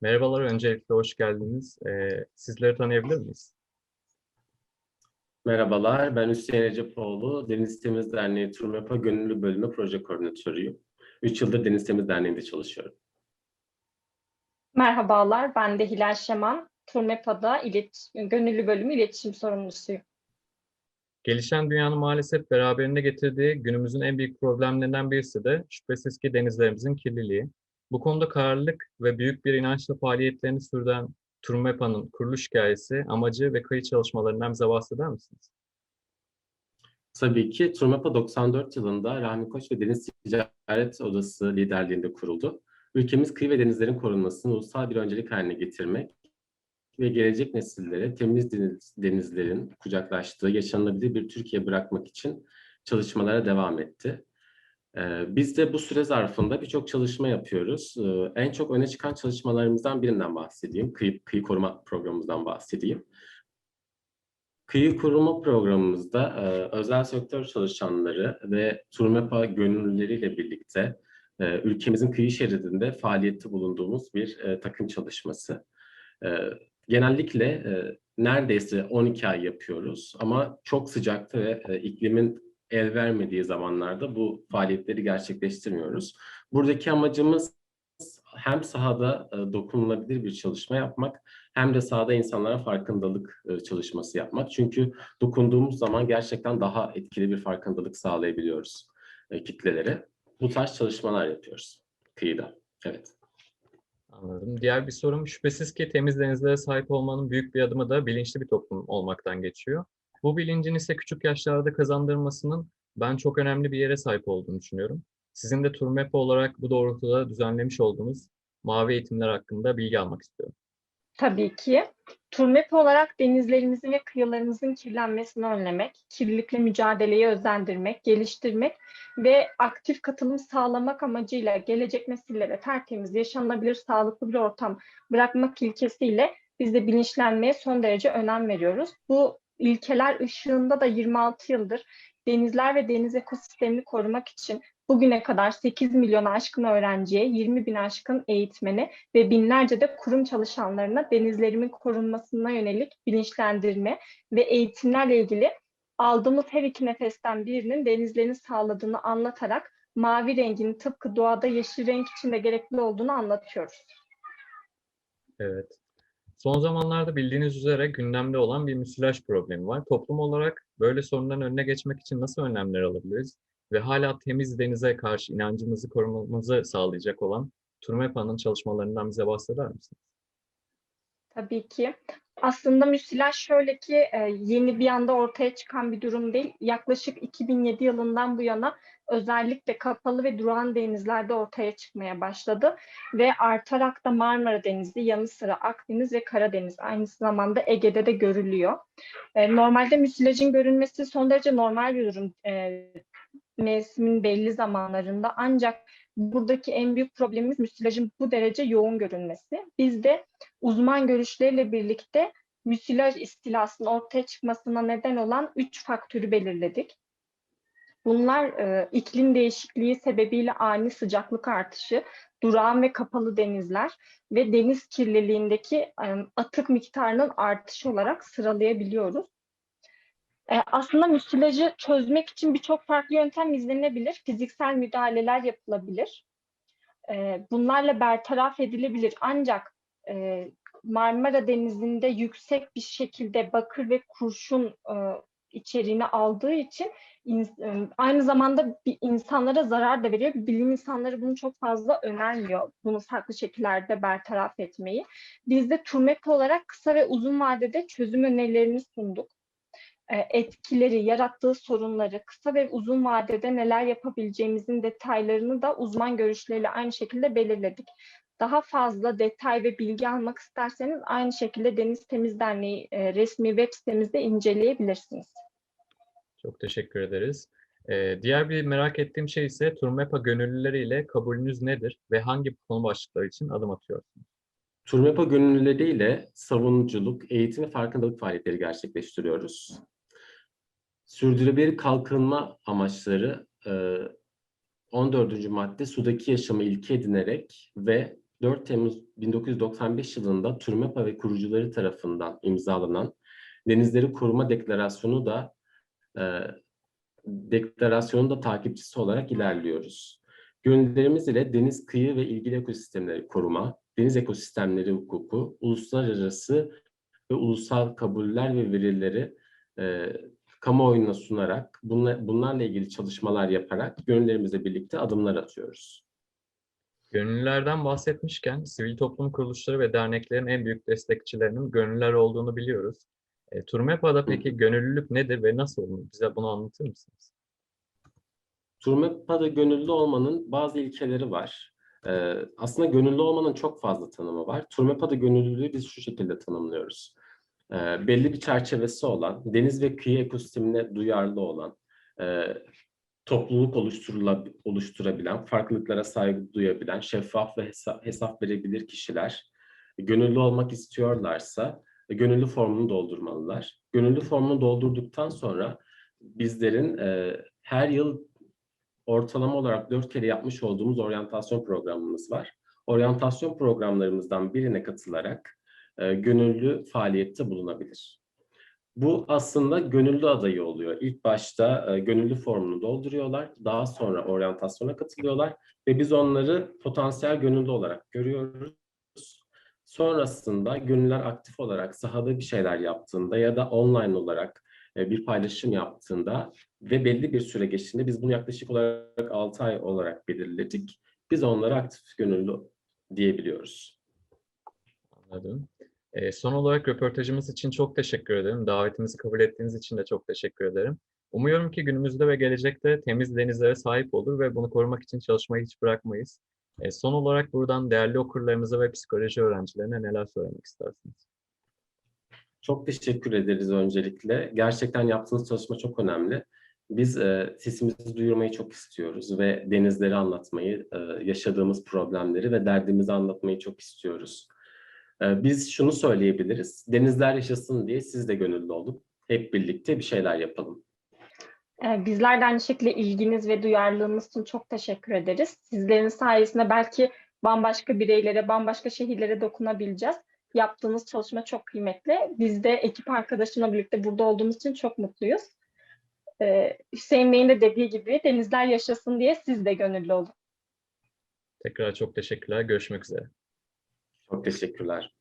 Merhabalar, öncelikle hoş geldiniz. Ee, sizleri tanıyabilir miyiz? Merhabalar, ben Hüseyin Recepoğlu. Deniz Temiz Derneği Turmepa Gönüllü Bölümü Proje Koordinatörüyüm. 3 yıldır Deniz Temiz Derneği'nde çalışıyorum. Merhabalar, ben de Hilal Şeman. Turnepa'da ilet gönüllü bölümü iletişim sorumlusuyum. Gelişen dünyanın maalesef beraberinde getirdiği günümüzün en büyük problemlerinden birisi de şüphesiz ki denizlerimizin kirliliği. Bu konuda kararlılık ve büyük bir inançla faaliyetlerini sürdüren Turmepa'nın kuruluş hikayesi, amacı ve kayıt çalışmalarından bize bahseder misiniz? Tabii ki Turmepa 94 yılında Rahmi Koç ve Deniz Ticaret Odası liderliğinde kuruldu. Ülkemiz kıyı ve denizlerin korunmasını ulusal bir öncelik haline getirmek ve gelecek nesillere temiz deniz- denizlerin kucaklaştığı yaşanabilir bir Türkiye bırakmak için çalışmalara devam etti. Ee, Biz de bu süre zarfında birçok çalışma yapıyoruz. Ee, En çok öne çıkan çalışmalarımızdan birinden bahsedeyim. Kıyı, kıyı koruma programımızdan bahsedeyim. Kıyı koruma programımızda e, özel sektör çalışanları ve Turmepa gönüllüleriyle birlikte e, ülkemizin kıyı şeridinde faaliyette bulunduğumuz bir e, takım çalışması. Genellikle neredeyse 12 ay yapıyoruz ama çok sıcakta ve iklimin el vermediği zamanlarda bu faaliyetleri gerçekleştirmiyoruz. Buradaki amacımız hem sahada e, dokunulabilir bir çalışma yapmak hem de sahada insanlara farkındalık e, çalışması yapmak. Çünkü dokunduğumuz zaman gerçekten daha etkili bir farkındalık sağlayabiliyoruz e, kitlelere. Bu tarz çalışmalar yapıyoruz kıyıda. Evet. Anladım. Diğer bir sorum şüphesiz ki temiz denizlere sahip olmanın büyük bir adımı da bilinçli bir toplum olmaktan geçiyor. Bu bilincin ise küçük yaşlarda kazandırmasının ben çok önemli bir yere sahip olduğunu düşünüyorum. Sizin de Turmepa olarak bu doğrultuda düzenlemiş olduğunuz mavi eğitimler hakkında bilgi almak istiyorum. Tabii ki. Turnepa olarak denizlerimizin ve kıyılarımızın kirlenmesini önlemek, kirlilikle mücadeleyi özendirmek, geliştirmek ve aktif katılım sağlamak amacıyla gelecek nesillere tertemiz, yaşanılabilir, sağlıklı bir ortam bırakmak ilkesiyle biz de bilinçlenmeye son derece önem veriyoruz. Bu ilkeler ışığında da 26 yıldır denizler ve deniz ekosistemini korumak için bugüne kadar 8 milyon aşkın öğrenciye, 20 bin aşkın eğitmene ve binlerce de kurum çalışanlarına denizlerimin korunmasına yönelik bilinçlendirme ve eğitimlerle ilgili aldığımız her iki nefesten birinin denizlerini sağladığını anlatarak mavi rengin tıpkı doğada yeşil renk için de gerekli olduğunu anlatıyoruz. Evet. Son zamanlarda bildiğiniz üzere gündemde olan bir müsilaj problemi var. Toplum olarak böyle sorunların önüne geçmek için nasıl önlemler alabiliriz? Ve hala temiz denize karşı inancımızı korumamızı sağlayacak olan Turmepa'nın çalışmalarından bize bahseder misiniz? Tabii ki. Aslında müsilaj şöyle ki e, yeni bir anda ortaya çıkan bir durum değil. Yaklaşık 2007 yılından bu yana özellikle kapalı ve durağan denizlerde ortaya çıkmaya başladı. Ve artarak da Marmara Denizi, yanı sıra Akdeniz ve Karadeniz aynı zamanda Ege'de de görülüyor. E, Normalde müsilajın görülmesi son derece normal bir durum. E, Mevsimin belli zamanlarında ancak buradaki en büyük problemimiz müsilajın bu derece yoğun görünmesi. Biz de uzman görüşleriyle birlikte müsilaj istilasının ortaya çıkmasına neden olan üç faktörü belirledik. Bunlar e, iklim değişikliği sebebiyle ani sıcaklık artışı, durağan ve kapalı denizler ve deniz kirliliğindeki e, atık miktarının artışı olarak sıralayabiliyoruz. E, aslında müsilajı çözmek için birçok farklı yöntem izlenebilir. Fiziksel müdahaleler yapılabilir. E, bunlarla bertaraf edilebilir. Ancak e, Marmara Denizi'nde yüksek bir şekilde bakır ve kurşun e, içeriğini aldığı için e, aynı zamanda bir insanlara zarar da veriyor. Bilim insanları bunu çok fazla önermiyor. Bunu farklı şekillerde bertaraf etmeyi. Biz de TURMEP olarak kısa ve uzun vadede çözüm önerilerini sunduk e, etkileri, yarattığı sorunları, kısa ve uzun vadede neler yapabileceğimizin detaylarını da uzman görüşleriyle aynı şekilde belirledik. Daha fazla detay ve bilgi almak isterseniz aynı şekilde Deniz Temiz Derneği e, resmi web sitemizde inceleyebilirsiniz. Çok teşekkür ederiz. Ee, diğer bir merak ettiğim şey ise Turmepa gönüllüleriyle kabulünüz nedir ve hangi konu başlıkları için adım atıyorsunuz? Turmepa gönüllüleriyle savunuculuk, eğitim ve farkındalık faaliyetleri gerçekleştiriyoruz. Sürdürülebilir kalkınma amaçları e, 14. madde sudaki yaşamı ilke edinerek ve 4 Temmuz 1995 yılında TÜRMEPA ve kurucuları tarafından imzalanan Denizleri Koruma Deklarasyonu da e, deklarasyonun da takipçisi olarak ilerliyoruz. Gönüllerimiz ile deniz kıyı ve ilgili ekosistemleri koruma, deniz ekosistemleri hukuku, uluslararası ve ulusal kabuller ve verileri e, kamuoyuna sunarak, bunla- bunlarla ilgili çalışmalar yaparak gönüllerimizle birlikte adımlar atıyoruz. Gönüllülerden bahsetmişken sivil toplum kuruluşları ve derneklerin en büyük destekçilerinin gönüllüler olduğunu biliyoruz. E, Turmepa'da peki gönüllülük nedir ve nasıl olur? Bize bunu anlatır mısınız? Turmepa'da gönüllü olmanın bazı ilkeleri var. Ee, aslında gönüllü olmanın çok fazla tanımı var. Turmepa'da gönüllülüğü biz şu şekilde tanımlıyoruz. Ee, belli bir çerçevesi olan, deniz ve kıyı ekosistemine duyarlı olan, e, topluluk oluşturabilen, farklılıklara saygı duyabilen, şeffaf ve hesap, hesap verebilir kişiler gönüllü olmak istiyorlarsa e, gönüllü formunu doldurmalılar. Gönüllü formunu doldurduktan sonra bizlerin e, her yıl ortalama olarak dört kere yapmış olduğumuz oryantasyon programımız var. Oryantasyon programlarımızdan birine katılarak e, gönüllü faaliyette bulunabilir. Bu aslında gönüllü adayı oluyor. İlk başta e, gönüllü formunu dolduruyorlar. Daha sonra oryantasyona katılıyorlar ve biz onları potansiyel gönüllü olarak görüyoruz. Sonrasında gönüller aktif olarak sahada bir şeyler yaptığında ya da online olarak e, bir paylaşım yaptığında ve belli bir süre geçtiğinde biz bunu yaklaşık olarak 6 ay olarak belirledik. Biz onlara aktif gönüllü diyebiliyoruz. Anladım. E, son olarak röportajımız için çok teşekkür ederim. Davetimizi kabul ettiğiniz için de çok teşekkür ederim. Umuyorum ki günümüzde ve gelecekte temiz denizlere sahip olur ve bunu korumak için çalışmayı hiç bırakmayız. E, son olarak buradan değerli okurlarımıza ve psikoloji öğrencilerine neler söylemek istersiniz? Çok teşekkür ederiz öncelikle. Gerçekten yaptığınız çalışma çok önemli. Biz e, sesimizi duyurmayı çok istiyoruz ve denizleri anlatmayı, e, yaşadığımız problemleri ve derdimizi anlatmayı çok istiyoruz. E, biz şunu söyleyebiliriz. Denizler yaşasın diye siz de gönüllü olun. Hep birlikte bir şeyler yapalım. Ee, Bizler de aynı şekilde ilginiz ve duyarlılığınız için çok teşekkür ederiz. Sizlerin sayesinde belki bambaşka bireylere, bambaşka şehirlere dokunabileceğiz. Yaptığınız çalışma çok kıymetli. Biz de ekip arkadaşımla birlikte burada olduğumuz için çok mutluyuz. Ee, Hüseyin Bey'in de dediği gibi denizler yaşasın diye siz de gönüllü olun. Tekrar çok teşekkürler. Görüşmek üzere. Çok teşekkürler.